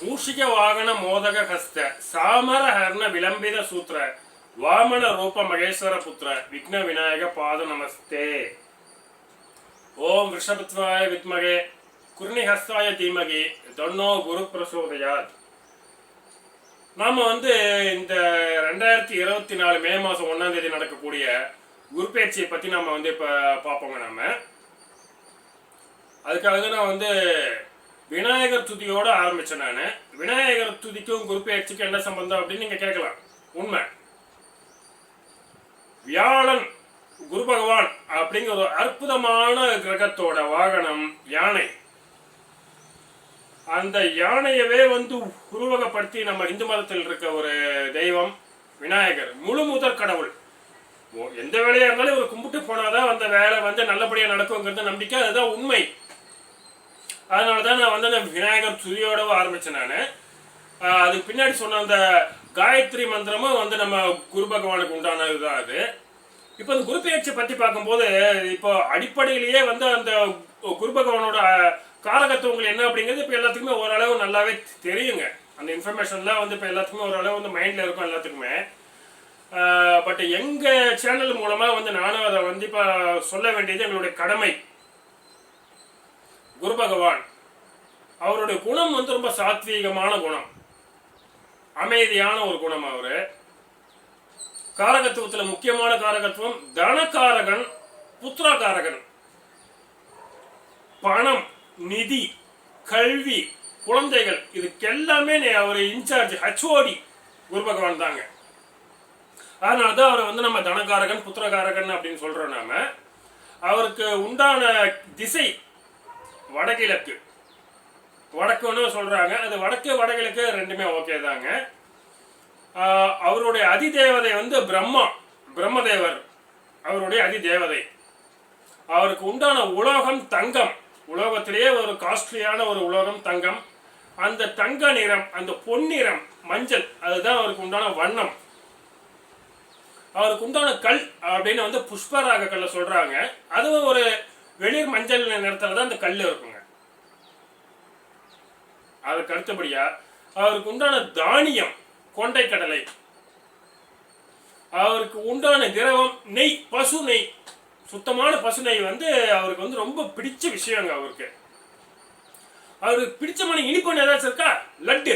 பூஷிக வாகன மோதக ஹஸ்த சாமர ஹர்ண விளம்பித சூத்திர வாமன ரூப மகேஸ்வர புத்திர விக்ன விநாயக பாத நமஸ்தே. ஓம் ரிஷபத்வாய வித்மகே குருணிஹஸ்தாய தீமகி தொன்னோ குரு பிரசோதையார் நாம வந்து இந்த ரெண்டாயிரத்தி இருபத்தி நாலு மே மாசம் ஒன்றாம் தேதி நடக்கக்கூடிய குருப்பேச்சியை பத்தி நம்ம வந்து இப்போ பார்ப்போங்க நாம். அதுக்காக நான் வந்து விநாயகர் துதியோட ஆரம்பிச்சேன் நான். விநாயகர் துதிக்கும் குரு என்ன சம்பந்தம் அப்படின்னு நீங்கள் கேட்கலாம். உண்மை. வியாழன் குரு பகவான் அப்படிங்கிற ஒரு அற்புதமான கிரகத்தோட வாகனம் யானை. அந்த யானையவே வந்து உருவகப்படுத்தி நம்ம இந்து மதத்தில் இருக்க ஒரு தெய்வம் விநாயகர். முழு முதற் கடவுள். ஓ, எந்த வேலையா இருந்தாலும் இவர் கும்பிட்டு போனாதான் அந்த வேலை வந்து நல்லபடியா நடக்குங்கிறது நம்பிக்கை. அதுதான் உண்மை. அதனால தான் நான் வந்து அந்த விநாயகர் துதியோடவும் ஆரம்பித்தேன் நான். அதுக்கு பின்னாடி சொன்ன அந்த காயத்ரி மந்திரமும் வந்து நம்ம குரு பகவானுக்கு உண்டானது தான் அது. இப்போ இந்த குரு பெயர்ச்சியை பற்றி பார்க்கும்போது இப்போ அடிப்படையிலேயே வந்து அந்த குரு பகவானோட காரகத்துவங்கள் என்ன அப்படிங்கிறது இப்போ எல்லாத்துக்குமே ஓரளவு நல்லாவே தெரியுங்க. அந்த இன்ஃபர்மேஷன்லாம் வந்து இப்போ எல்லாத்துக்குமே ஓரளவு வந்து மைண்டில் இருக்கும் எல்லாத்துக்குமே. பட் எங்கள் சேனல் மூலமாக வந்து நானும் அதை வந்து இப்போ சொல்ல வேண்டியது எங்களுடைய கடமை. குரு பகவான் அவருடைய குணம் வந்து ரொம்ப சாத்வீகமான குணம். அமைதியான ஒரு குணம் அவரு. காரகத்துவத்துல முக்கியமான காரகத்துவம் தனக்காரகன் புத்திரகாரகன். பணம் நிதி கல்வி குழந்தைகள் இதுக்கெல்லாமே நே- அவர் இன்சார்ஜ் ஹச்ஓடி குரு பகவான் தாங்க. அதனால தான் அவரை வந்து நம்ம தனக்காரகன் புத்திரகாரகன் அப்படின்னு சொல்றோம் நாம. அவருக்கு உண்டான திசை வடகிழக்கு. வடக்குன்னு சொல்றாங்க. அது வடக்கு வடகிழக்கு ரெண்டுமே ஓகே தாங்க. அவருடைய அதிதேவதை வந்து பிரம்மா பிரம்மதேவர் அவருடைய அதிதேவதை. அவருக்கு உண்டான உலோகம் தங்கம். உலோகத்திலேயே ஒரு காஸ்ட்லியான ஒரு உலோகம் தங்கம். அந்த தங்க நிறம் அந்த பொன்னிறம் மஞ்சள் அதுதான் அவருக்கு உண்டான வண்ணம். அவருக்கு உண்டான கல் அப்படின்னு வந்து புஷ்பராக கல்ல சொல்றாங்க. அதுவும் ஒரு வெளிர் மஞ்சள் நிறத்துல தான் அந்த கல் இருக்கும். அதுக்கு அடுத்தபடியா அவருக்கு உண்டான தானியம் கொண்டை கடலை அவருக்கு உண்டான திரவம் நெய் பசு நெய். சுத்தமான பசு நெய் வந்து அவருக்கு வந்து ரொம்ப பிடிச்ச விஷயங்க அவருக்கு. அவருக்கு பிடிச்சமான இனிப்பு ஏதாச்சும் இருக்கா? லட்டு.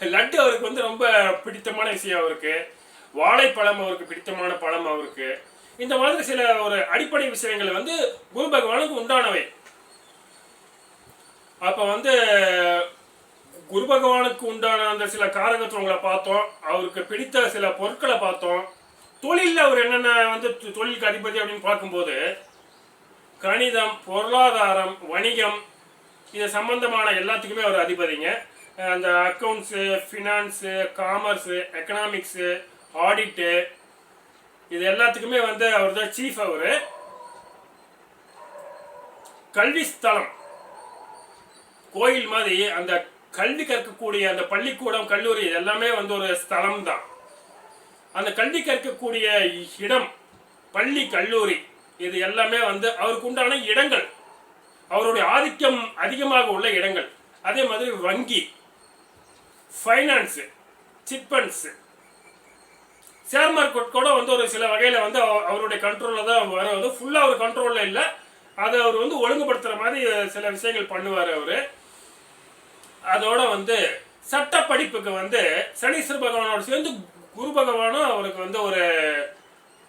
லட்டு அவருக்கு வந்து ரொம்ப பிடித்தமான விஷயம் அவருக்கு. வாழைப்பழம் அவருக்கு பிடித்தமான பழம் அவருக்கு. இந்த மாதிரி சில ஒரு அடிப்படை விஷயங்கள் வந்து குரு பகவானுக்கு உண்டானவை. அப்போ வந்து குரு பகவானுக்கு உண்டான அந்த சில காரகத்துவங்களை பார்த்தோம். அவருக்கு பிடித்த சில பொருட்களை பார்த்தோம். தொழிலில் அவர் என்னென்ன வந்து தொழிலுக்கு அதிபதி அப்படின்னு பார்க்கும்போது கணிதம் பொருளாதாரம் வணிகம் இது சம்பந்தமான எல்லாத்துக்குமே அவர் அதிபதிங்க. அந்த அக்கௌண்ட்ஸு ஃபினான்ஸு காமர்ஸு எக்கனாமிக்ஸு ஆடிட்டு இது எல்லாத்துக்குமே வந்து அவர் தான் சீஃப் அவர். கல்வி ஸ்தலம். கோயில் மாதிரி அந்த கல்வி கற்கக்கூடிய அந்த பள்ளிக்கூடம் கல்லூரி எல்லாமே வந்து ஒரு ஸ்தலம் தான் அந்த கல்வி கற்கக்கூடிய இடம் பள்ளி கல்லூரி இது எல்லாமே வந்து அவருக்கு உண்டான இடங்கள். அவருடைய ஆதிக்கம் அதிகமாக உள்ள இடங்கள். அதே மாதிரி வங்கி ஃபைனான்ஸு சிட்பண்ட்ஸ். ஷேர் மார்க்கெட் கூட வந்து ஒரு சில வகையில் வந்து அவ- அவருடைய கண்ட்ரோலில் தான் வரும். ஃபுல்லாக அவர் கண்ட்ரோலில் இல்லை. அதை அவர் வந்து ஒழுங்குபடுத்துகிற மாதிரி சில விஷயங்கள் பண்ணுவார் அவர். அதோட வந்து சட்ட படிப்புக்கு வந்து சனீஸ்வர பகவானோட சேர்ந்து குரு பகவானும் அவருக்கு வந்து ஒரு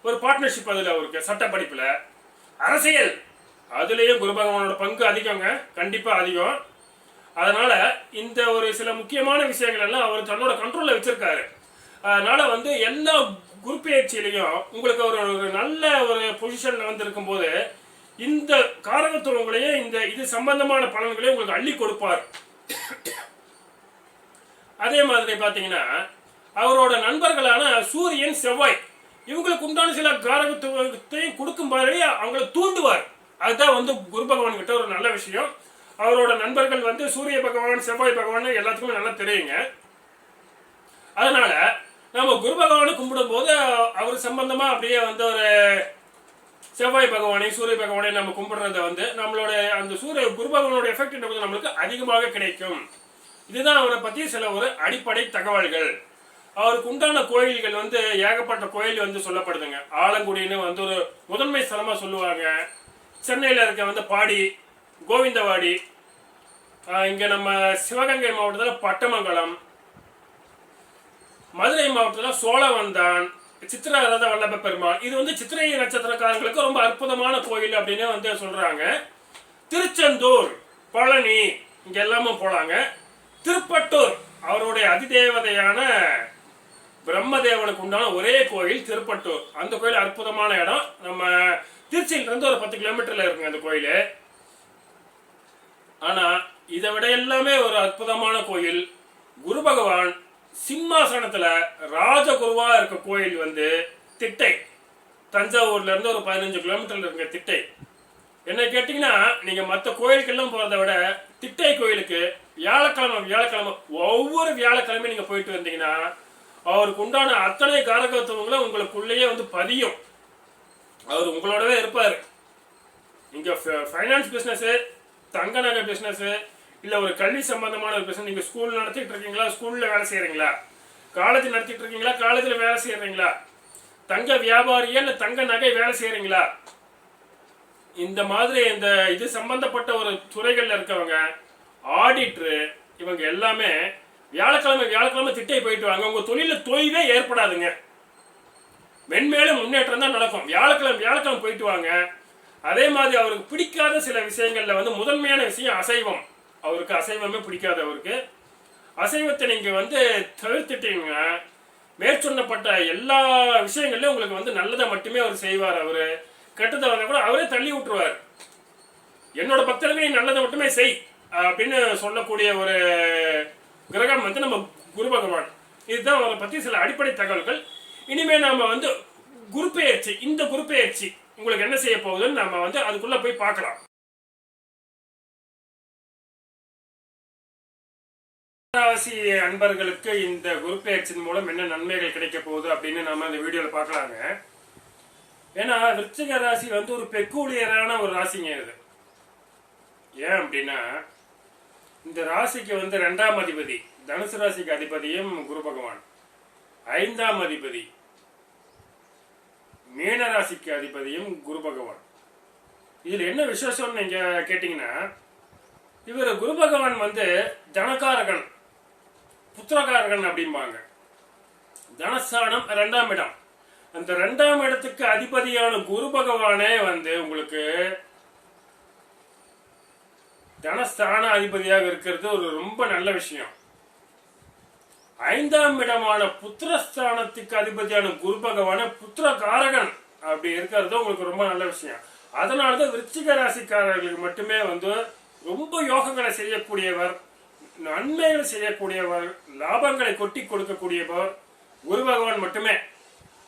ஒரு பார்ட்னர்ஷிப் அதில் அவருக்கு சட்ட படிப்பில் அரசியல். அதுலேயும் குரு பகவானோட பங்கு அதிகங்க. கண்டிப்பாக அதிகம். அதனால இந்த ஒரு சில முக்கியமான விஷயங்கள் எல்லாம் அவர் தன்னோட கண்ட்ரோலில் வச்சிருக்காரு. அதனால வந்து எல்லா குரு பயிற்சியிலையும் உங்களுக்கு ஒரு ஒரு நல்ல ஒரு பொசிஷன்ல வந்து இருக்கும்போது இந்த காரகத்துவங்களையும் இந்த இது சம்பந்தமான பலன்களையும் உங்களுக்கு அள்ளி கொடுப்பார். அதே மாதிரி பார்த்தீங்கன்னா அவரோட நண்பர்களான சூரியன் செவ்வாய் இவங்களுக்கு உண்டான சில காரகத்துவத்தையும் கொடுக்கும் மாதிரி அவங்கள தூண்டுவார். அதுதான் வந்து குரு பகவான் கிட்ட ஒரு நல்ல விஷயம். அவரோட நண்பர்கள் வந்து சூரிய பகவான் செவ்வாய் பகவான் எல்லாத்துக்குமே நல்லா தெரியுங்க. அதனால நம்ம குரு பகவானை கும்பிடும் போது அவர் சம்பந்தமா அப்படியே வந்து ஒரு செவ்வாய் பகவானை சூரிய பகவானை நம்ம கும்பிடுறத வந்து நம்மளோட அந்த சூரிய குரு பகவானோட எஃபெக்ட் நம்மளுக்கு அதிகமாக கிடைக்கும். இதுதான் அவரை பத்தி சில ஒரு அடிப்படை தகவல்கள். அவருக்கு உண்டான கோயில்கள் வந்து ஏகப்பட்ட கோயில் வந்து சொல்லப்படுதுங்க. ஆலங்குடின்னு வந்து ஒரு முதன்மை ஸ்தலமா சொல்லுவாங்க. சென்னையில இருக்க வந்து பாடி கோவிந்தவாடி இங்கே இங்க நம்ம சிவகங்கை மாவட்டத்தில் பட்டமங்கலம் மதுரை மாவட்டத்தில் சோழவந்தான் சித்திர ரத வல்லப பெருமாள். இது வந்து சித்திரை நட்சத்திரக்காரங்களுக்கு ரொம்ப அற்புதமான கோயில் அப்படின்னு வந்து சொல்றாங்க. திருச்செந்தூர் பழனி இங்க எல்லாமும் போலாங்க. திருப்பட்டூர். அவருடைய அதிதேவதையான பிரம்மதேவனுக்கு உண்டான ஒரே கோயில் திருப்பட்டூர். அந்த கோயில் அற்புதமான இடம். நம்ம திருச்சியில இருந்து ஒரு பத்து கிலோமீட்டர்ல இருக்குங்க அந்த கோயில். ஆனா இதை விட எல்லாமே ஒரு அற்புதமான கோயில். குரு பகவான் சிம்மாசனத்துல ராஜகுருவா இருக்க கோயில் வந்து திட்டை. தஞ்சாவூர்ல இருந்து ஒரு பதினஞ்சு கிலோமீட்டர்ல இருக்க திட்டை. என்ன கேட்டீங்கன்னா நீங்க மற்ற கோயிலுக்கெல்லாம் போறதை விட திட்டை கோயிலுக்கு வியாழக்கிழமை வியாழக்கிழமை ஒவ்வொரு வியாழக்கிழமை நீங்க போயிட்டு வந்தீங்கன்னா அவருக்கு உண்டான அத்தனை காரகத்துவங்களும் உங்களுக்குள்ளேயே வந்து பதியும். அவர் உங்களோடவே இருப்பாரு. நீங்க ஃபைனான்ஸ் பிசினஸ் தங்க நகை பிசினஸ் இல்ல ஒரு கல்வி சம்பந்தமான ஒரு பிசினஸ் நீங்க ஸ்கூல் நடத்திட்டு இருக்கீங்களா? ஸ்கூல்ல வேலை செய்யறீங்களா? காலேஜ் நடத்திட்டு இருக்கீங்களா? காலேஜ்ல வேலை செய்யறீங்களா? தங்க வியாபாரியா இல்ல தங்க நகை வேலை செய்யறீங்களா? இந்த மாதிரி இந்த இது சம்பந்தப்பட்ட ஒரு துறைகள்ல இருக்கவங்க ஆடிட்ரு இவங்க எல்லாமே வியாழக்கிழமை வியாழக்கிழமை திட்டை போயிட்டு வாங்க. உங்க தொழில தொய்வே ஏற்படாதுங்க. மென்மேலும் முன்னேற்றம் தான் நடக்கும். வியாழக்கிழமை வியாழக்கிழமை போயிட்டு வாங்க. அதே மாதிரி அவருக்கு பிடிக்காத சில விஷயங்கள்ல வந்து முதன்மையான விஷயம் அசைவம். அவருக்கு அசைவமே பிடிக்காது அவருக்கு. அசைவத்தை நீங்க வந்து தவிர்த்துட்டீங்கன்னா மேற்சொன்னப்பட்ட எல்லா விஷயங்கள்லயும் உங்களுக்கு வந்து நல்லதை மட்டுமே அவர் செய்வார் அவரு. கெட்டதை வந்தால் கூட அவரே தள்ளி விட்டுருவார். என்னோட பக்தர்கள் நீ நல்லதை மட்டுமே செய் அப்படின்னு சொல்லக்கூடிய ஒரு கிரகம் வந்து நம்ம குரு பகவான். இதுதான் அவரை பற்றி சில அடிப்படை தகவல்கள். இனிமேல் நாம் வந்து குரு பெயர்ச்சி இந்த குரு பெயர்ச்சி உங்களுக்கு என்ன செய்ய போகுதுன்னு நம்ம வந்து அதுக்குள்ளே போய் பார்க்கலாம். ராசி அன்பர்களுக்கு இந்த குரு பெயர்ச்சியின் மூலம் என்ன நன்மைகள் கிடைக்க போகுது அப்படின்னு நம்ம இந்த வீடியோவில் பார்க்கலாங்க. ஏன்னா விருச்சிக ராசி வந்து ஒரு பெக்கூலியரான ஒரு ராசிங்க இது. ஏன் அப்படின்னா இந்த ராசிக்கு வந்து ரெண்டாம் அதிபதி தனுசு ராசிக்கு அதிபதியும் குரு பகவான். ஐந்தாம் அதிபதி மீன ராசிக்கு அதிபதியும் குரு பகவான். இதுல என்ன விசேஷம்னு நீங்க கேட்டீங்கன்னா இவர் குரு பகவான் வந்து தனக்காரகன் புத்திரகாரகன் அப்படிம்பாங்க. தனஸ்தானம் ரெண்டாம் இடம். அந்த ரெண்டாம் இடத்துக்கு அதிபதியான குரு பகவானே வந்து உங்களுக்கு தனஸ்தான அதிபதியாக இருக்கிறது ஒரு ரொம்ப நல்ல விஷயம். ஐந்தாம் இடமான புத்திரஸ்தானத்துக்கு அதிபதியான குரு பகவான புத்திர காரகன் அப்படி இருக்கிறது உங்களுக்கு ரொம்ப நல்ல விஷயம். அதனாலதான் விருச்சிக ராசிக்காரர்களுக்கு மட்டுமே வந்து ரொம்ப யோகங்களை செய்யக்கூடியவர் நன்மைகள் செய்யக்கூடியவர் லாபங்களை கொட்டி கொடுக்கக்கூடியவர் குரு பகவான் மட்டுமே.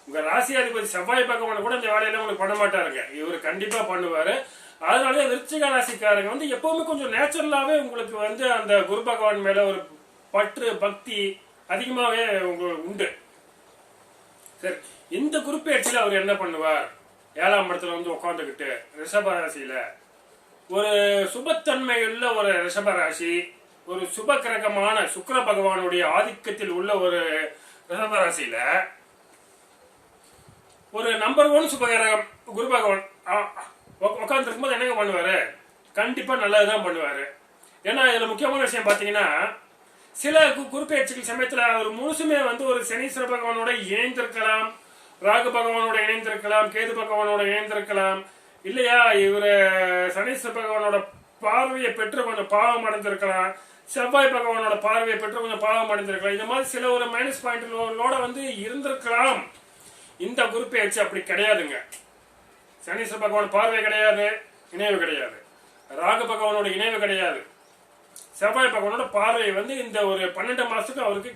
உங்க ராசி அதிபதி செவ்வாய் பகவான் கூட இந்த வேலையில உங்களுக்கு பண்ண மாட்டாருங்க. இவர் கண்டிப்பா பண்ணுவாரு. அதனால விருச்சிக ராசிக்காரங்க வந்து எப்பவுமே கொஞ்சம் நேச்சுரலாவே உங்களுக்கு வந்து அந்த குரு பகவான் மேல ஒரு பற்று பக்தி அதிகமாவே உங்களுக்கு உண்டு. சரி இந்த குரு அவர் என்ன பண்ணுவார்? ஏழாம் இடத்துல வந்து உட்காந்துக்கிட்டு ரிஷப ராசியில ஒரு சுபத்தன்மையுள்ள ஒரு ரிஷப ராசி ஒரு சுப கிரகமான சுக்கிர பகவானுடைய ஆதிக்கத்தில் உள்ள ஒரு ரிஷப ராசியில ஒரு நம்பர் ஒன் சுபகிரகம் குரு பகவான். உட்காந்துருக்கும் போது என்னங்க பண்ணுவாரு? கண்டிப்பா நல்லதுதான் பண்ணுவாரு. ஏன்னா இதுல முக்கியமான விஷயம் பாத்தீங்கன்னா சில கு- குருப்பெயர்ச்சிகள் சமயத்துல அவர் முழுசுமே வந்து ஒரு சனீஸ்வர பகவானோட இணைந்திருக்கலாம் ராகு பகவானோட இணைந்திருக்கலாம் கேது பகவானோட இணைந்திருக்கலாம். இல்லையா இவர் சனீஸ்வர பகவானோட பார்வையை பெற்று கொஞ்சம் பாவம் அடைந்திருக்கலாம். செவ்வாய் பகவானோட பார்வையை பெற்று கொஞ்சம் பாவம் அடைந்திருக்கலாம். இந்த மாதிரி சில ஒரு மைனஸ் பாயிண்ட்களோட வந்து இருந்திருக்கலாம். இந்த குரு அப்படி கிடையாதுங்க. சனீஸ்வர பகவான் பார்வை கிடையாது இணைவு கிடையாது. ராகு பகவானோட இணைவு கிடையாது. செவ்வாய் பகவானோட பார்வை வந்து இந்த ஒரு பன்னெண்டு மாசத்துக்கு அவருக்கு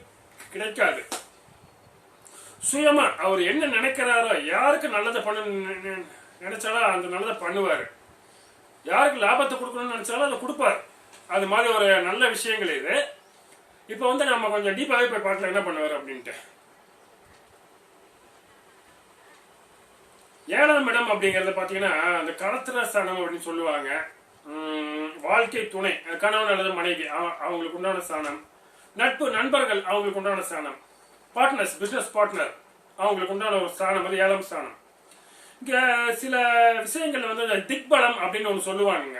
கிடைக்காது. சுயமா அவர் என்ன நினைக்கிறாரோ யாருக்கு நல்லதை பண்ண நினைச்சாலும் அந்த நல்லதை பண்ணுவார். யாருக்கு லாபத்தை கொடுக்கணும்னு நினைச்சாலும் அதை கொடுப்பார். அது மாதிரி ஒரு நல்ல விஷயங்கள் இது. இப்போ வந்து நம்ம கொஞ்சம் டீப்பாகவே போய் பார்க்கலாம் என்ன பண்ணுவார் அப்படின்ட்டு. ஏழாம் இடம் அப்படிங்கறது பாத்தீங்கன்னா அந்த கடத்திர ஸ்தானம் அப்படின்னு சொல்லுவாங்க. உம், வாழ்க்கை துணை. கணவன் அல்லது மனைவி அவங்களுக்கு உண்டான ஸ்தானம் நட்பு நண்பர்கள் அவங்களுக்கு உண்டான ஸ்தானம் பார்ட்னர்ஸ் பிசினஸ் பார்ட்னர் அவங்களுக்கு உண்டான ஒரு ஸ்தானம் வந்து ஏழாம் ஸ்தானம் இங்க சில விஷயங்கள் வந்து திக்பலம் அப்படின்னு ஒன்று சொல்லுவாங்க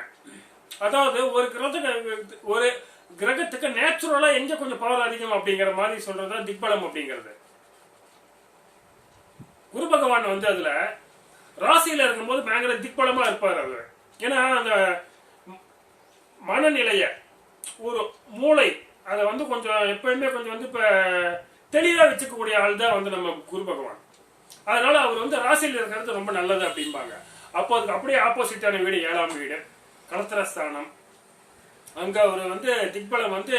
அதாவது ஒரு கிரகத்துக்கு ஒரு கிரகத்துக்கு நேச்சுரலா எங்க கொஞ்சம் பவர் அதிகம் அப்படிங்கிற மாதிரி சொல்றது தான் திக்பலம் அப்படிங்கிறது. குரு பகவான் வந்து அதுல ராசியில இருக்கும்போது பயங்கர திக்பலமா இருப்பார் அவர். ஏன்னா அந்த மனநிலைய ஒரு மூளை அதை வந்து கொஞ்சம் எப்பயுமே கொஞ்சம் வந்து இப்ப தெளிவா வச்சுக்கக்கூடிய ஆள் தான் வந்து நம்ம குரு பகவான். அதனால அவர் வந்து ராசியில் இருக்கிறது ரொம்ப நல்லது அப்படிம்பாங்க. அப்போ அதுக்கு அப்படியே ஆப்போசிட்டான வீடு ஏழாம் வீடு கலத்திரஸ்தானம். அங்க அவர் வந்து திக்பலம் வந்து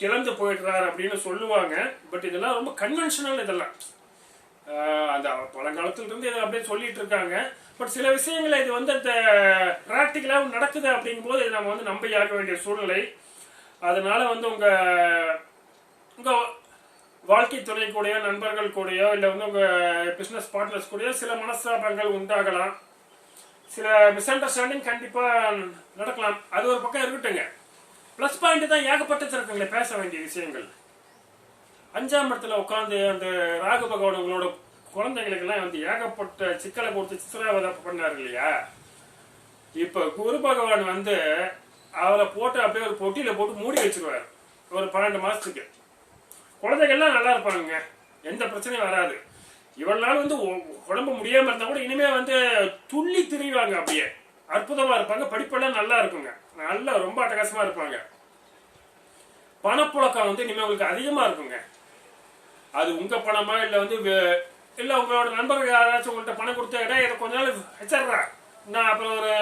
இழந்து போயிடுறாரு அப்படின்னு சொல்லுவாங்க. பட் இதெல்லாம் ரொம்ப கன்வென்ஷனல் இதெல்லாம். அந்த பழங்காலத்திலிருந்து இதை அப்படியே சொல்லிட்டு இருக்காங்க. பட் சில விஷயங்களை இது வந்து அந்த ப்ராக்டிக்கலாக நடக்குது அப்படிங்கும்போது இதை நம்ம வந்து நம்பியாக வேண்டிய சூழ்நிலை. அதனால வந்து உங்கள் உங்கள் வாழ்க்கை துணை கூடயோ நண்பர்கள் கூடயோ இல்லை வந்து உங்கள் பிஸ்னஸ் பார்ட்னர்ஸ் கூடயோ சில மனஸ்தாபங்கள் உண்டாகலாம். சில மிஸ் அண்டர்ஸ்டாண்டிங் கண்டிப்பாக நடக்கலாம். அது ஒரு பக்கம் இருக்கட்டுங்க. ப்ளஸ் பாயிண்ட் தான் ஏகப்பட்டது இருக்குங்களே பேச வேண்டிய விஷயங்கள். அஞ்சாம் இடத்துல உட்காந்து அந்த ராகு பகவான் உங்களோட குழந்தைகளுக்கெல்லாம் வந்து ஏகப்பட்ட சிக்கலை கொடுத்து சித்திராவதை பண்ணாரு இல்லையா? இப்ப குரு பகவான் வந்து அவரை போட்டு அப்படியே ஒரு பொட்டியில போட்டு மூடி வச்சிருவாரு. ஒரு பன்னெண்டு மாசத்துக்கு. குழந்தைகள்லாம் நல்லா இருப்பாங்க எந்த பிரச்சனையும் வராது. இவ்வளவு நாள் வந்து உடம்பு முடியாம இருந்தா கூட இனிமே வந்து துள்ளி திரிவாங்க அப்படியே. அற்புதமா இருப்பாங்க. படிப்பெல்லாம் நல்லா இருக்குங்க. நல்லா ரொம்ப அட்டகாசமா இருப்பாங்க. பணப்புழக்கம் வந்து இனிமே உங்களுக்கு அதிகமா இருக்குங்க. அது உங்க பணமா இல்ல வந்து இல்லை இல்ல உங்களோட நண்பர்கள் யாராச்சும் உங்கள்ட்ட பணம் கொடுத்த இடம் இதை கொஞ்ச நாள் வச்சிடுறா. நான் அப்புறம் ஒரு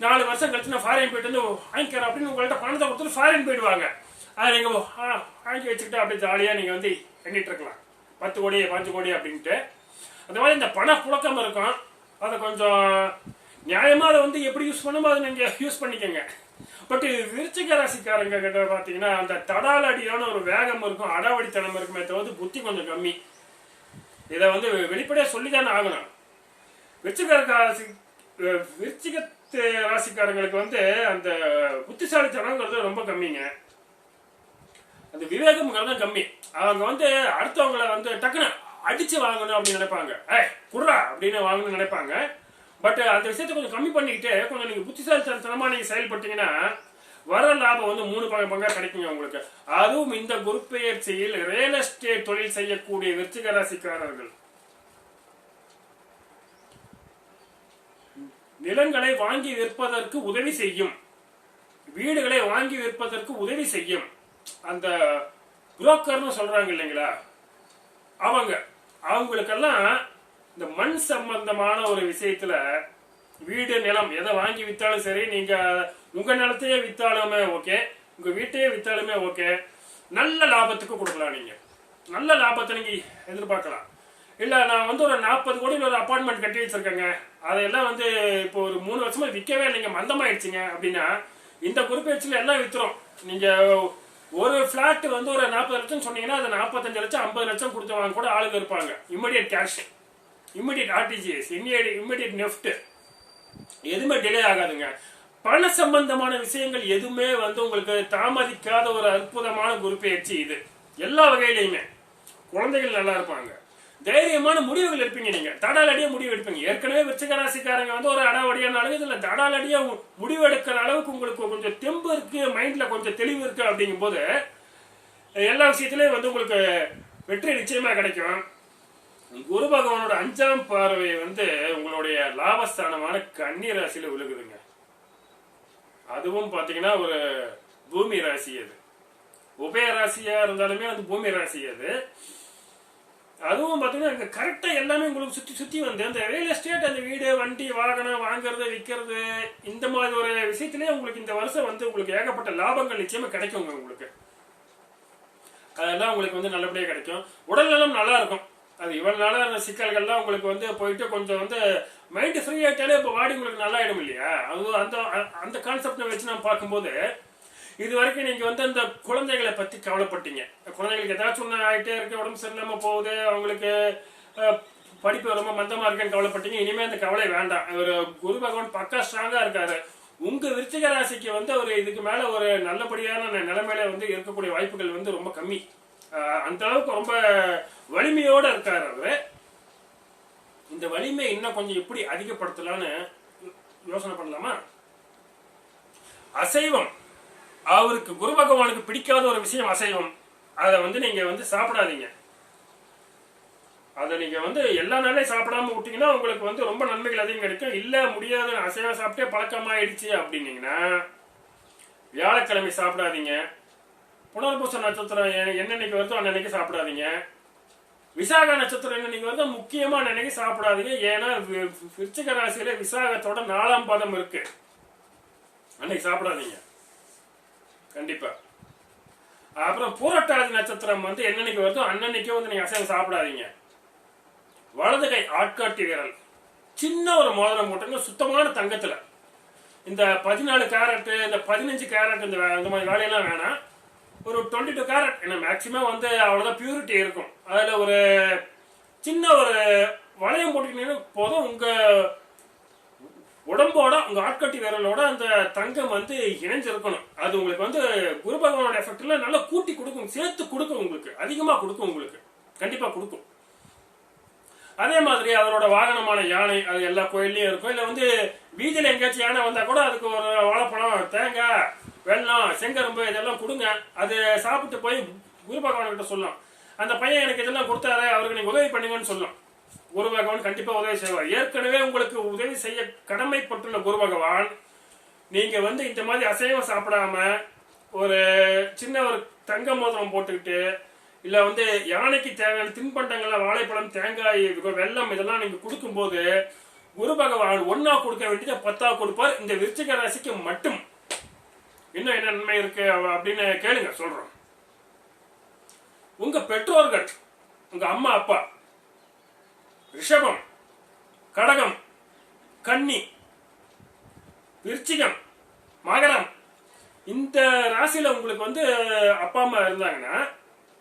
நாலு வருஷம் கழிச்சு நான் ஃபாரின் போயிட்டு வந்து வாங்கிக்கிறேன் அப்படின்னு உங்கள்ட்ட பணத்தை கொடுத்துட்டு ஃபாரின் போயிடுவாங்க. அதை நீங்க ஆ, வாங்கி வச்சுக்கிட்டு அப்படியே ஜாலியா நீங்க வந்து எண்ணிட்டு இருக்கலாம். பத்து கோடி பாஞ்சு கோடி அப்படின்ட்டு. அந்த மாதிரி இந்த பண புழக்கம் இருக்கும். அதை கொஞ்சம் நியாயமா அதை வந்து எப்படி யூஸ் பண்ணுமோ அதை நீங்க யூஸ் பண்ணிக்கோங்க. பட் விருச்சிக ராசிக்காரங்க கிட்ட பாத்தீங்கன்னா அந்த தடாலடியான ஒரு வேகம் இருக்கும் அடாவடித்தனம் இருக்குமே தவிர புத்தி கொஞ்சம் கம்மி. இதை வந்து வெளிப்படையா சொல்லித்தானே ஆகணும். விருச்சிக ராசி விருச்சிக ராசிக்காரங்களுக்கு வந்து அந்த புத்திசாலித்தனங்கிறது ரொம்ப கம்மிங்க. அந்த விவேகம்ங்கிறது கம்மி. அவங்க வந்து அடுத்தவங்கள வந்து டக்குன்னு அடிச்சு வாங்கணும் அப்படின்னு நினைப்பாங்க. ஏய் குர்ரா அப்படின்னு வாங்கணும்னு நினைப்பாங்க. பட் uh, அந்த விஷயத்தை கொஞ்சம் கம்மி பண்ணிக்கிட்டு கொஞ்சம் நீங்க புத்திசாலித்தனமா நீங்க செயல்பட்டீங்கன்னா வர லாபம் வந்து மூணு பங்கு பங்கா கிடைக்குங்க உங்களுக்கு. அதுவும் இந்த குருப்பெயர்ச்சியில் ரியல் எஸ்டேட் தொழில் செய்யக்கூடிய விருச்சிக ராசிக்காரர்கள். நிலங்களை வாங்கி விற்பதற்கு உதவி செய்யும். வீடுகளை வாங்கி விற்பதற்கு உதவி செய்யும். அந்த புரோக்கர்னு சொல்றாங்க இல்லைங்களா? அவங்க. அவங்களுக்கெல்லாம் இந்த மண் சம்பந்தமான ஒரு விஷயத்துல வீடு நிலம் எதை வாங்கி வித்தாலும் சரி நீங்க உங்க நிலத்தையே வித்தாலுமே ஓகே உங்க வீட்டையே வித்தாலுமே ஓகே நல்ல லாபத்துக்கு கொடுக்கலாம் நீங்க. நல்ல லாபத்தை நீங்க எதிர்பார்க்கலாம். இல்ல நான் வந்து ஒரு நாற்பது கோடியில் ஒரு அப்பார்ட்மெண்ட் கட்டி வச்சிருக்கேங்க. அதையெல்லாம் வந்து இப்போ ஒரு மூணு வருஷமா விற்கவே இல்லைங்க. மந்தமாயிடுச்சுங்க அப்படின்னா இந்த குறிப்பேச்சில் எல்லாம் வித்துரும். நீங்க ஒரு ஃபிளாட் வந்து ஒரு நாற்பது லட்சம் சொன்னீங்கன்னா அது நாற்பத்தஞ்சு லட்சம் ஐம்பது லட்சம் கொடுத்தவங்க கூட ஆளுங்க இருப்பாங்க. Immediate cash immediate RTGS immediate immediate NEFT எதுவுமே டிலே ஆகாதுங்க. பண சம்பந்தமான விஷயங்கள் எதுவுமே வந்து உங்களுக்கு தாமதிக்காத ஒரு அற்புதமான குருப்பெயர்ச்சி இது. எல்லா வகையிலையுமே. குழந்தைகள் நல்லா இருப்பாங்க. தைரியமான முடிவுகள் எடுப்பீங்க நீங்க. தடாலடியா முடிவு எடுப்பீங்க. ஏற்கனவே விருச்சிக ராசிக்காரங்க வந்து ஒரு அடாவடியான அளவு இதுல தடாலடியா முடிவு எடுக்கிற அளவுக்கு உங்களுக்கு கொஞ்சம் தெம்பு இருக்கு மைண்ட்ல கொஞ்சம் தெளிவு இருக்கு அப்படிங்கும் போது எல்லா விஷயத்திலயும் வந்து உங்களுக்கு வெற்றி நிச்சயமா கிடைக்கும். குரு பகவானோட அஞ்சாம் பார்வை வந்து உங்களுடைய லாபஸ்தானமான கன்னி ராசியில விழுகுதுங்க. அதுவும் பாத்தீங்கன்னா ஒரு பூமி ராசி அது. உபய ராசியா இருந்தாலுமே அது பூமி ராசி அது. அதுவும் பாத்தீங்கன்னா அங்கே கரெக்டா எல்லாமே உங்களுக்கு சுத்தி சுத்தி வந்து அந்த ரியல் எஸ்டேட் அந்த வீடு வண்டி வாகனம் வாங்குறது விற்கிறது இந்த மாதிரி ஒரு விஷயத்திலே உங்களுக்கு இந்த வருஷம் வந்து உங்களுக்கு ஏகப்பட்ட லாபங்கள் நிச்சயமா கிடைக்குங்க உங்களுக்கு. அதெல்லாம் உங்களுக்கு வந்து நல்லபடியாக கிடைக்கும். உடல் நலம் நல்லா இருக்கும். அது இவனால நாளா அந்த சிக்கல்கள்லாம் உங்களுக்கு வந்து போயிட்டு கொஞ்சம் வந்து மைண்ட் ஃப்ரீ ஆகிட்டாலே இப்போ பாடி உங்களுக்கு நல்லா ஆயிடும் இல்லையா? அது அந்த அந்த கான்செப்டை வச்சு நான் பார்க்கும்போது இது வரைக்கும் நீங்க வந்து அந்த குழந்தைகளை பத்தி கவலைப்பட்டீங்க. குழந்தைகளுக்கு ஏதாச்சும் ஒன்று ஆகிட்டே இருக்கு உடம்பு சரியில்லாம போகுது அவங்களுக்கு படிப்பு ரொம்ப மந்தமா இருக்குன்னு கவலைப்பட்டீங்க. இனிமே அந்த கவலை வேண்டாம். ஒரு குரு பகவான் பக்கா ஸ்ட்ராங்கா இருக்காரு. உங்க விருச்சிக ராசிக்கு வந்து ஒரு இதுக்கு மேல ஒரு நல்லபடியான நிலைமையில வந்து இருக்கக்கூடிய வாய்ப்புகள் வந்து ரொம்ப கம்மி. அந்த அளவுக்கு ரொம்ப வலிமையோட இருக்கார் அவர். இந்த வலிமை இன்னும் கொஞ்சம் எப்படி அதிகப்படுத்தலாம்னு யோசனை பண்ணலாமா? அசைவம். அவருக்கு குரு பகவானுக்கு பிடிக்காத ஒரு விஷயம் அசைவம். அதை வந்து நீங்க வந்து சாப்பிடாதீங்க. அதை நீங்க வந்து எல்லா நாளையும் சாப்பிடாம விட்டீங்கன்னா உங்களுக்கு வந்து ரொம்ப நன்மைகள் அதிகம் கிடைக்கும். இல்ல முடியாத அசைவம் சாப்பிட்டே பழக்கமாயிடுச்சு அப்படின்னீங்கன்னா வியாழக்கிழமை சாப்பிடாதீங்க. புனர்பூச நட்சத்திரம் என்னன்னைக்கு வருதோ அன்னன்னைக்கு சாப்பிடாதீங்க. விசாக நட்சத்திரம் என்னன்னைக்கு வருதோ முக்கியமா அன்னைக்கு சாப்பிடாதீங்க. ஏன்னா விருச்சிக ராசியில விசாகத்தோட நாலாம் பாதம் இருக்கு. அன்னைக்கு சாப்பிடாதீங்க. கண்டிப்பா. அப்புறம் பூரட்டாதி நட்சத்திரம் வந்து என்னன்னைக்கு வருதோ அன்னன்னைக்கே வந்து நீங்க அசைவம் சாப்பிடாதீங்க. வலது கை ஆட்காட்டி விரல் சின்ன ஒரு மோதிரம் போட்டுங்க சுத்தமான தங்கத்துல. இந்த பதினாலு கேரட் இந்த பதினஞ்சு கேரட் இந்த வே- இந்த மாதிரி வேலையெல்லாம் வேணாம். ஒரு டுவெண்ட்டி டூ கேரட் ஏன்னா மேக்ஸிமம் வந்து அவ்வளோதான் பியூரிட்டி இருக்கும். அதில் ஒரு சின்ன ஒரு வளையம் போட்டுக்கிட்டீங்கன்னா போதும். உங்க உடம்போட உங்க ஆட்கட்டி விரலோட அந்த தங்கம் வந்து இணைஞ்சிருக்கணும். அது உங்களுக்கு வந்து குரு பகவானோட எஃபெக்டில் நல்லா கூட்டி கொடுக்கும். சேர்த்து கொடுக்கும் உங்களுக்கு. அதிகமா கொடுக்கும் உங்களுக்கு. கண்டிப்பா கொடுக்கும். அதே மாதிரி அதனோட வாகனமான யானை அது எல்லா கோயில்லையும் இருக்கும். இல்லை வந்து வீதியில் எங்கேயாச்சும் யானை வந்தால் கூட அதுக்கு ஒரு வாழைப்பழம் தேங்காய் வெள்ளம் செங்கரும்பு இதெல்லாம் கொடுங்க. அது சாப்பிட்டு போய் குரு பகவான் கிட்ட சொல்லலாம். அந்த பையன் எனக்கு இதெல்லாம் கொடுத்தாரு அவருக்கு நீங்க உதவி பண்ணுங்கன்னு சொல்லலாம். குரு பகவான் கண்டிப்பா உதவி செய்வார். ஏற்கனவே உங்களுக்கு உதவி செய்ய கடமைப்பட்டுள்ள குரு பகவான் நீங்க வந்து இந்த மாதிரி அசைவம் சாப்பிடாம ஒரு சின்ன ஒரு தங்க மோதிரம் போட்டுக்கிட்டு இல்ல வந்து யானைக்கு தேவையான தின்பண்டங்கள்ல வாழைப்பழம் தேங்காய் வெல்லம் இதெல்லாம் நீங்க கொடுக்கும்போது குரு பகவான் ஒன்னா கொடுக்க வேண்டியதை பத்தா கொடுப்பார். இந்த விருச்சிக ராசிக்கு மட்டும். இன்னும் என்ன நன்மை இருக்கு? அவ- அப்படின்னு கேளுங்க சொல்றோம். உங்க பெற்றோர்கள் உங்க அம்மா அப்பா ரிஷபம் கடகம் கன்னி விருச்சிகம் மகரம் இந்த ராசியில உங்களுக்கு வந்து அப்பா அம்மா இருந்தாங்கன்னா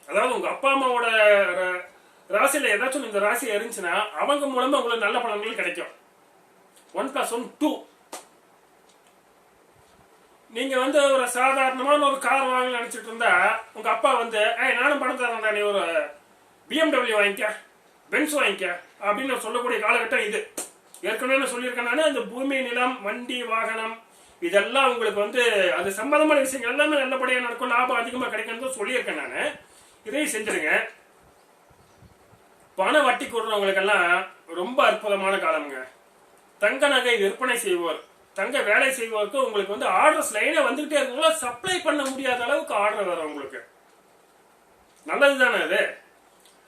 அதாவது உங்க அப்பா அம்மாவோட ர- ராசியில ஏதாச்சும் இந்த ராசி இருந்துச்சுன்னா அவங்க மூலமா உங்களுக்கு நல்ல பலன்கள் கிடைக்கும். ஒன் பிளஸ் ஒன் டூ நீங்க வந்து ஒரு சாதாரணமான ஒரு கார் வாங்க நினைச்சிட்டு இருந்தா உங்க அப்பா வந்து ஏய் நானும் பணம் தரேன்டா நீ ஒரு பிஎம்டபிள்யூ வாங்கிக்க பென்ஸ் வாங்கிக்க அப்படின்னு சொல்லக்கூடிய காலகட்டம் இது. ஏற்கனவே நான் சொல்லியிருக்கேன் நான் அந்த பூமி நிலம் வண்டி வாகனம் இதெல்லாம் உங்களுக்கு வந்து அது சம்பந்தமான விஷயங்கள் எல்லாமே நல்லபடியாக நடக்கும் லாபம் அதிகமாக கிடைக்கணும் சொல்லியிருக்கேன் நான். இதையும் செஞ்சிருங்க. பண வட்டி கொடுறவங்களுக்கெல்லாம் ரொம்ப அற்புதமான காலம்ங்க. தங்க நகை விற்பனை செய்வோர். தங்க வேலை செய்வோருக்கு உங்களுக்கு வந்து ஆர்டர்ஸ் லைனே வந்துகிட்டே இருக்கவங்கள சப்ளை பண்ண முடியாத அளவுக்கு ஆர்டர் வரும் உங்களுக்கு. நல்லது தானே அது?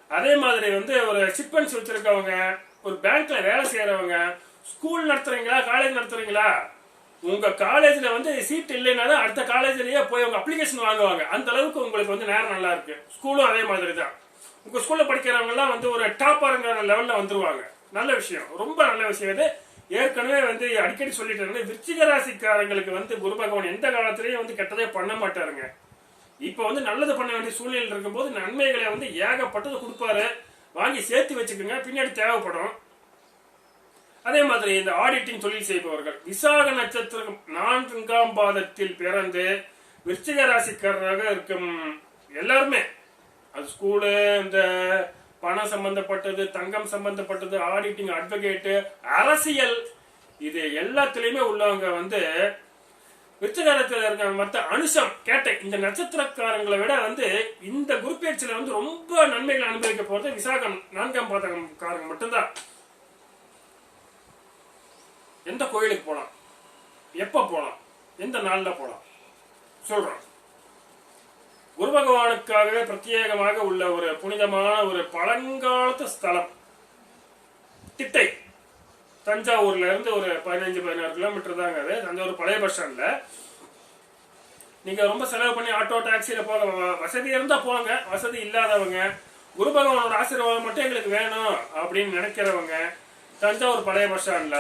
அதே மாதிரி வந்து ஒரு சிட்பன்ஸ் வச்சிருக்கவங்க ஒரு பேங்க்ல வேலை செய்யறவங்க ஸ்கூல் நடத்துறீங்களா காலேஜ் நடத்துறீங்களா? உங்க காலேஜ்ல வந்து சீட் இல்லைனாலும் அடுத்த காலேஜ்லயே போய் அவங்க அப்ளிகேஷன் வாங்குவாங்க. அந்த அளவுக்கு உங்களுக்கு வந்து நேரம் நல்லா இருக்கு. ஸ்கூலும் அதே மாதிரி தான் உங்க ஸ்கூல்ல படிக்கிறவங்க எல்லாம் வந்து ஒரு டாப்பருங்கிற லெவல்ல வந்துருவாங்க. நல்ல விஷயம். ரொம்ப நல்ல விஷயம் இது. ஏற்கனவே வந்து அடிக்கடி சொல்லிட்டு விருச்சிக ராசிக்காரங்களுக்கு வந்து குரு பகவான் எந்த காலத்திலயும் வந்து கெட்டதே பண்ண மாட்டாருங்க. இப்ப வந்து நல்லது பண்ண வேண்டிய சூழ்நிலை இருக்கும்போது நன்மைகளை வந்து ஏகப்பட்டது கொடுப்பாரு. வாங்கி சேர்த்து வச்சுக்கோங்க பின்னாடி தேவைப்படும். அதே மாதிரி இந்த ஆடிட்டிங் தொழில் செய்பவர்கள். விசாக நட்சத்திரம் நான்காம் பாதத்தில் பிறந்து விருச்சிக ராசிக்காரராக இருக்கும் எல்லாருமே. அது ஸ்கூலு இந்த பணம் சம்பந்தப்பட்டது தங்கம் சம்பந்தப்பட்டது ஆடிட்டிங் அட்வொகேட்டு அரசியல் இது எல்லாத்துலயுமே உள்ளவங்க வந்து விருச்சகாரத்தில் இருக்க மற்ற அனுஷம் கேட்டேன் இந்த நட்சத்திரக்காரங்களை விட வந்து இந்த குருப்பெயர்ச்சியில வந்து ரொம்ப நன்மைகள் அனுபவிக்க போறது விசாகம் நான்காம் பாதகம்காரங்க மட்டும்தான். எந்த கோயிலுக்கு போலாம்? எப்ப போலாம்? எந்த நாள்ல போலாம்? சொல்றோம் குரு பகவானுக்காகவே பிரத்யேகமாக உள்ள ஒரு புனிதமான ஒரு பழங்காலத்து ஸ்தலம். திட்டை. தஞ்சாவூர்ல இருந்து ஒரு பதினஞ்சு பதினாறு கிலோமீட்டர் தாங்க அது. தஞ்சாவூர் பழைய பஸ் ஸ்டாண்ட்ல நீங்க ரொம்ப செலவு பண்ணி ஆட்டோ டாக்ஸியில போக வசதி இருந்தா போங்க. வசதி இல்லாதவங்க குரு பகவானோட ஆசீர்வாதம் மட்டும் எங்களுக்கு வேணும் அப்படின்னு நினைக்கிறவங்க தஞ்சாவூர் பழைய பஸ் ஸ்டாண்ட்ல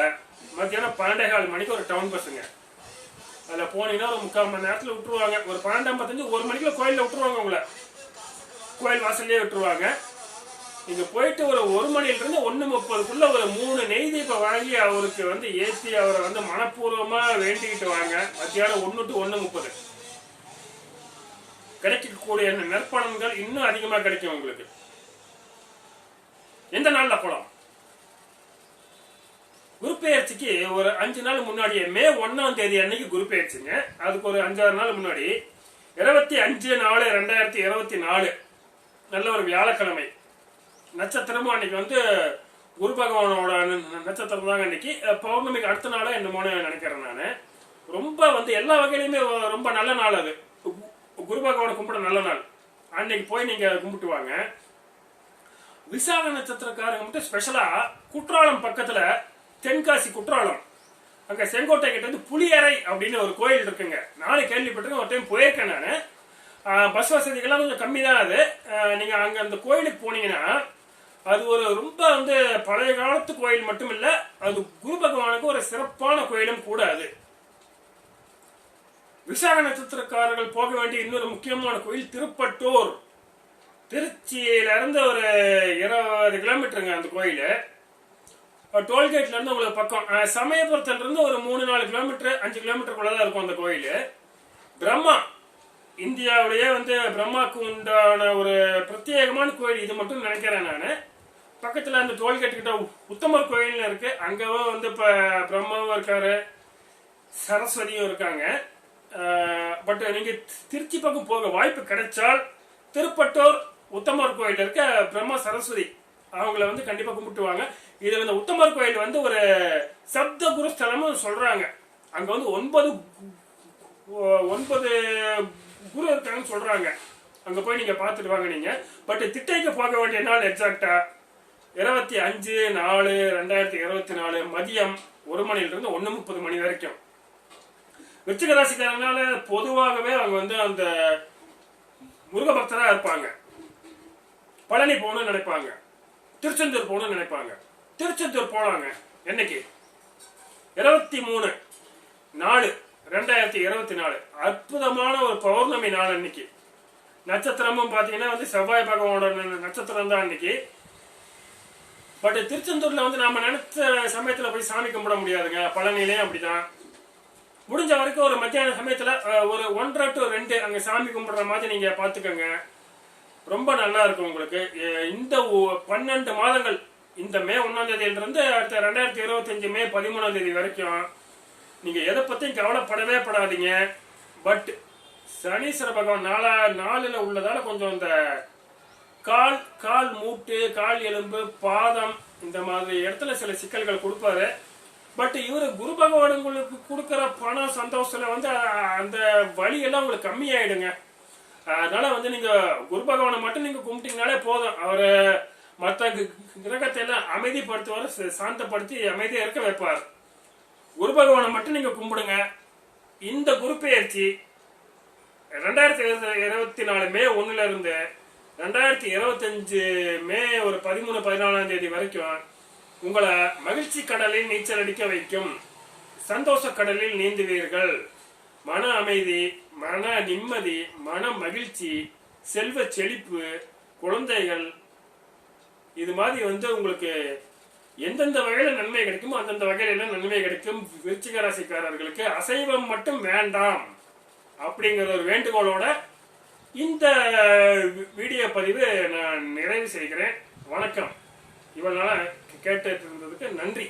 மத்தியானம் பன்னெண்டே கால் மணிக்கு ஒரு டவுன் பஸ்ஸுங்க அதில் போனீங்கன்னா ஒரு முக்கால் மணி நேரத்தில் விட்டுருவாங்க. ஒரு பன்னெண்டு ஐம்பத்தஞ்சு ஒரு மணிக்குள்ள கோயிலில் விட்டுருவாங்க உங்களை. கோயில் வாசல்லே விட்டுருவாங்க. நீங்க போயிட்டு ஒரு ஒரு மணிலேருந்து ஒன்று முப்பதுக்குள்ளே முப்பதுக்குள்ள ஒரு மூணு நெய் தீபம் வாங்கி அவருக்கு வந்து ஏற்றி அவரை வந்து மனப்பூர்வமாக வேண்டிக்கிட்டு வாங்க. மத்தியானம் ஒன்று டு ஒன்று முப்பது. கிடைக்கக்கூடிய நற்பலன்கள் இன்னும் அதிகமாக கிடைக்கும் உங்களுக்கு. எந்த நாளில் போலாம்? குரு பெயர்ச்சிக்கு ஒரு அஞ்சு நாள் முன்னாடியே மே ஒன்னாம் தேதி அன்னைக்கு குரு பெயர்ச்சிங்க அதுக்கு ஒரு அஞ்சாறு நாள் முன்னாடி இருபத்தி அஞ்சு நாலு ரெண்டாயிரத்தி இருபத்தி நாலு. நல்ல ஒரு வியாழக்கிழமை. நட்சத்திரமும் அன்னைக்கு வந்து குரு பகவானோட நட்சத்திரம் தாங்க அன்னைக்கு. பௌர்ணமிக்கு அடுத்த நாளோ என்னமோன்னு நினைக்கிறேன் நான். ரொம்ப வந்து எல்லா வகையிலுமே ரொம்ப நல்ல நாள் அது. கு- குரு பகவானை கும்பிட நல்ல நாள். அன்னைக்கு போய் நீங்க கும்பிட்டு வாங்க. விசாக நட்சத்திரக்காரங்க மட்டும் ஸ்பெஷலா குற்றாலம் பக்கத்துல தென்காசி குற்றாலம். அங்க செங்கோட்டை கிட்ட வந்து புளியறை அப்படின்னு ஒரு கோயில் இருக்குங்க. நானும் கேள்விப்பட்டிருக்கேன் ஒரு டைம் போயிருக்கேன் நான். பஸ் வசதிகள்லாம் கொஞ்சம் கம்மி தான் அது. நீங்கள் நீங்க அங்க அந்த கோயிலுக்கு போனீங்கன்னா அது ஒரு ரொம்ப வந்து பழைய காலத்து கோயில் மட்டும் இல்ல அது குரு பகவானுக்கு ஒரு சிறப்பான கோயிலும் கூட அது. விசாக நட்சத்திரக்காரர்கள் போக வேண்டிய இன்னொரு முக்கியமான கோயில் திருப்பட்டூர். திருச்சியில இருந்து ஒரு இருபது கிலோமீட்டருங்க அந்த கோயில். டோல்கேட்ல இருந்து உங்களுக்கு பக்கம் சமயபுரத்துலேருந்து சமயபுரத்துல இருந்து ஒரு மூணு நாலு கிலோமீட்டர் அஞ்சு கிலோமீட்டர் தான் இருக்கும் அந்த கோயில். பிரம்மா இந்தியாவிலேயே வந்து பிரம்மாக்கு உண்டான ஒரு பிரத்யேகமான கோயில் இது மட்டும் நினைக்கிறேன் நான். பக்கத்துல அந்த டோல்கேட் கிட்ட உத்தமர் கோயில்னு இருக்கு. அங்கவும் வந்து இப்ப பிரம்மாவும் இருக்காரு சரஸ்வதியும் இருக்காங்க. பட் நீங்க திருச்சி பக்கம் போக வாய்ப்பு கிடைச்சால் திருப்பட்டூர் உத்தமர் கோயில் இருக்க பிரம்மா சரஸ்வதி அவங்கள வந்து கண்டிப்பா கும்பிட்டுவாங்க. இது இந்த உத்தமர் கோயில் வந்து ஒரு சப்த குரு ஸ்தலமும் சொல்றாங்க. அங்க வந்து ஒன்பது ஒன்பது குரு இருக்காங்கன்னு சொல்றாங்க. அங்க போய் நீங்க பார்த்துட்டு வாங்க நீங்க. பட் திட்டைக்கு போக வேண்டிய நாள் எக்ஸாக்டா இருபத்தி அஞ்சு நாலு ரெண்டாயிரத்தி இருபத்தி நாலு மதியம் ஒரு மணில இருந்து முப்பது மணி வரைக்கும். விருச்சிக ராசிக்காரனால பொதுவாகவே அவங்க வந்து அந்த முருக பக்தராக இருப்பாங்க. பழனி போகணும்னு நினைப்பாங்க. திருச்செந்தூர் போகணும்னு நினைப்பாங்க. திருச்செந்தூர் போனாங்க என்னைக்கு? இருபத்தி மூணு. நாலு. ரெண்டாயிரத்தி இருபத்தி நாலு. அற்புதமான ஒரு பௌர்ணமி நாள் அன்னைக்கு. நட்சத்திரமும் பார்த்தீங்கன்னா வந்து செவ்வாய் பகவானோட நட்சத்திரம் தான் அன்னைக்கு. பட் திருச்செந்தூர்ல வந்து நாம நினைச்ச சமயத்துல போய் சாமி கும்பிட முடியாதுங்க. பழனிலேயே அப்படிதான். முடிஞ்ச வரைக்கும் ஒரு மத்தியான சமயத்துல ஒரு ஒன்றரை டு ரெண்டு அங்க சாமி கும்பிடுற மாதிரி நீங்க பாத்துக்கோங்க. ரொம்ப நல்லா இருக்கும் உங்களுக்கு. இந்த பன்னெண்டு மாதங்கள் இந்த மே ஒன்னாம் தேதியில இருந்து அடுத்த ரெண்டாயிரத்தி இருபத்தஞ்சு மே பதிமூணாம் தேதி வரைக்கும் நீங்க எதை பத்தியும் கவலைப்படவே படாதீங்க. பட் சனீஸ்வர பகவான் நாலா நாளில் உள்ளதால கொஞ்சம் இந்த கால் கால் மூட்டு கால் எலும்பு பாதம் இந்த மாதிரி இடத்துல சில சிக்கல்கள் கொடுப்பாரு. பட் இவர் குரு பகவான் உங்களுக்கு பணம் சந்தோஷத்தில் வந்து அந்த வலி எல்லாம் உங்களுக்கு கம்மியாயிடுங்க. அதனால வந்து நீங்க குரு பகவானை மட்டும் நீங்க கும்பிட்டீங்கனாலே போதும். அவரை மற்ற கிரகத்தை எல்லாம் அமைதிப்படுத்துவார் ச- சாந்தப்படுத்தி அமைதியாக இருக்க வைப்பார். குரு பகவானை மட்டும் நீங்க கும்பிடுங்க. இந்த குரு பெயர்ச்சி ரெண்டாயிரத்தி இருபத்தி நாலு மே ஒண்ணுல இருந்து ரெண்டாயிரத்தி இருபத்தஞ்சு மே ஒரு பதிமூணு பதினாலாம் தேதி வரைக்கும் உங்களை மகிழ்ச்சி கடலில் நீச்சல் அடிக்க வைக்கும். சந்தோஷ கடலில் நீந்துவீர்கள். மன அமைதி மன நிம்மதி மன மகிழ்ச்சி செல்வ செழிப்பு குழந்தைகள் இது மாதிரி வந்து உங்களுக்கு எந்தெந்த வகையில நன்மை கிடைக்குமோ அந்தந்த வகையில நன்மை கிடைக்கும்? விருச்சிக ராசிக்காரர்களுக்கு அசைவம் மட்டும் வேண்டாம் அப்படிங்கிற ஒரு வேண்டுகோளோட இந்த வீடியோ பதிவு நான் நிறைவு செய்கிறேன். வணக்கம். இவ்வளவு நாளா கேட்டு இருந்ததுக்கு நன்றி.